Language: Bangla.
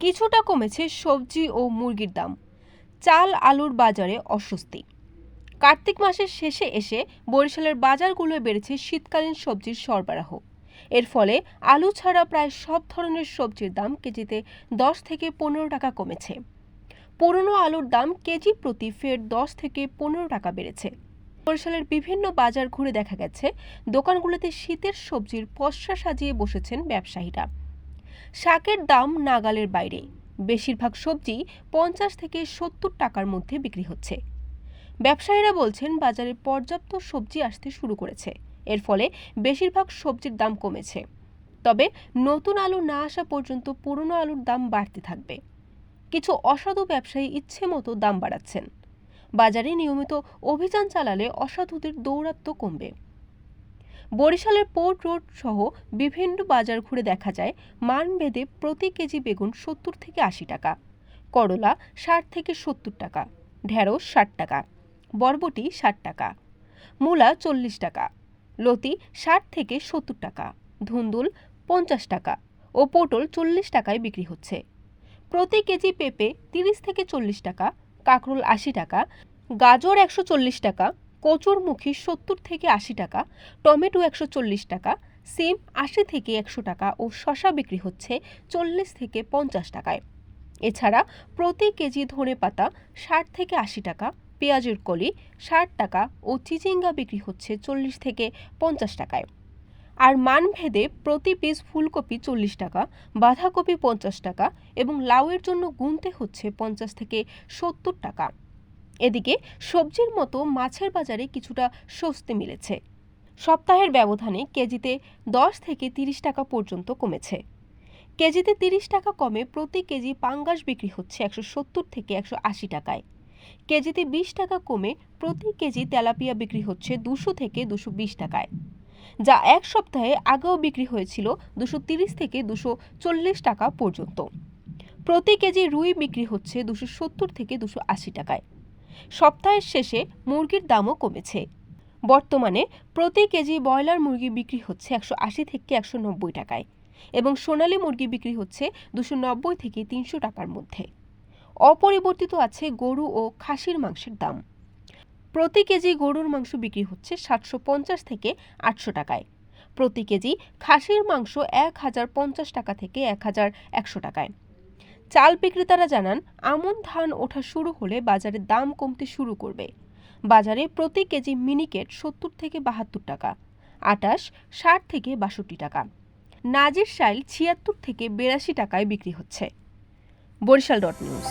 কিছুটা কমেছে সবজি ও মুরগির দাম। চাল আলুর বাজারে অস্বস্তি। কার্তিক মাসের শেষে এসে বরিশালের বাজারগুলোয় বেড়েছে শীতকালীন সবজির সরবরাহ। এর ফলে আলু ছাড়া প্রায় সব ধরনের সবজির দাম কেজিতে দশ থেকে পনেরো টাকা কমেছে। পুরনো আলুর দাম কেজি প্রতি ফের দশ থেকে পনেরো টাকা বেড়েছে। বরিশালের বিভিন্ন বাজার ঘুরে দেখা গেছে, দোকানগুলোতে শীতের সবজির পসরা সাজিয়ে বসেছেন ব্যবসায়ীরা। শাকের দাম নাগালের বাইরে। বেশিরভাগ সবজি পঞ্চাশ থেকে সত্তর টাকার মধ্যে বিক্রি হচ্ছে। ব্যবসায়ীরা বলছেন, বাজারে পর্যাপ্ত সবজি আসতে শুরু করেছে। এর ফলে বেশিরভাগ সবজির দাম কমেছে। তবে নতুন আলু না আসা পর্যন্ত পুরনো আলুর দাম বাড়তে থাকবে। কিছু অসাধু ব্যবসায়ী ইচ্ছে মতো দাম বাড়াচ্ছেন। বাজারে নিয়মিত অভিযান চালালে অসাধুদের দৌরাত্ম্য কমবে। বরিশালের পোর্ট রোড সহ বিভিন্ন বাজার ঘুরে দেখা যায় মানভেদে প্রতি কেজি বেগুন সত্তর থেকে আশি টাকা, করলা ষাট থেকে সত্তর টাকা, ঢেঁড়স ষাট টাকা, বরবটি ষাট টাকা, মূলা চল্লিশ টাকা, লতি ষাট থেকে সত্তর টাকা, ধুন্দুল পঞ্চাশ টাকা ও পটল চল্লিশ টাকায় বিক্রি হচ্ছে। প্রতি কেজি পেঁপে তিরিশ থেকে চল্লিশ টাকা, কাঁকরোল আশি টাকা, গাজর একশো চল্লিশ টাকা কচুরমুখী সত্তর থেকে আশি টাকা, টমেটো একশো চল্লিশ টাকা, সিম আশি থেকে একশো টাকা ও শশা বিক্রি হচ্ছে চল্লিশ থেকে পঞ্চাশ টাকায়। এছাড়া প্রতি কেজি ধনে পাতা ষাট থেকে আশি টাকা, পেঁয়াজের কলি ষাট টাকা ও চিচিঙ্গা বিক্রি হচ্ছে চল্লিশ থেকে পঞ্চাশ টাকায়। আর মানভেদে প্রতি পিস ফুলকপি চল্লিশ টাকা, বাঁধাকপি পঞ্চাশ টাকা এবং লাউয়ের জন্য গুনতে হচ্ছে পঞ্চাশ থেকে সত্তর টাকা। এদিকে সবজির মতো মাছের বাজারে কিছুটা স্বস্তি মিলেছে। সপ্তাহের ব্যবধানে কেজিতে দশ থেকে তিরিশ টাকা পর্যন্ত কমেছে। কেজিতে তিরিশ টাকা কমে প্রতি কেজি পাঙ্গাস বিক্রি হচ্ছে একশো সত্তর থেকে একশো আশি টাকায়। কেজিতে বিশ টাকা কমে প্রতি কেজি তেলাপিয়া বিক্রি হচ্ছে দুশো থেকে দুশো বিশ টাকায়। যা এক সপ্তাহে আগেও বিক্রি হয়েছিল দুশো তিরিশ থেকে দুশো চল্লিশ টাকা পর্যন্ত। প্রতি কেজি রুই বিক্রি হচ্ছে দুশো সত্তর থেকে দুশো আশি টাকায়। সপ্তাহের শেষে মুরগির দামও কমেছে। বর্তমানে প্রতি কেজি ব্রয়লার মুরগি বিক্রি হচ্ছে একশো আশি থেকে একশো নব্বই টাকায় এবং সোনালী মুরগি বিক্রি হচ্ছে দুশো নব্বই থেকে তিনশো টাকার মধ্যে। অপরিবর্তিত আছে গরু ও খাসির মাংসের দাম। প্রতি কেজি গরুর মাংস বিক্রি হচ্ছে সাতশো পঞ্চাশ থেকে আটশো টাকায়। প্রতি কেজি খাসির মাংস এক হাজার পঞ্চাশ টাকা থেকে এক হাজার একশো টাকায়। চাল বিক্রেতারা জানান, আমন ধান ওঠা শুরু হলে বাজারে দাম কমতে শুরু করবে। বাজারে প্রতি কেজি মিনিকেট সত্তর থেকে বাহাত্তর টাকা, আটাশ, ষাট থেকে বাষট্টি টাকা, নাজির সাইল ছিয়াত্তর থেকে বিরাশি টাকায় বিক্রি হচ্ছে। Barishal dot news.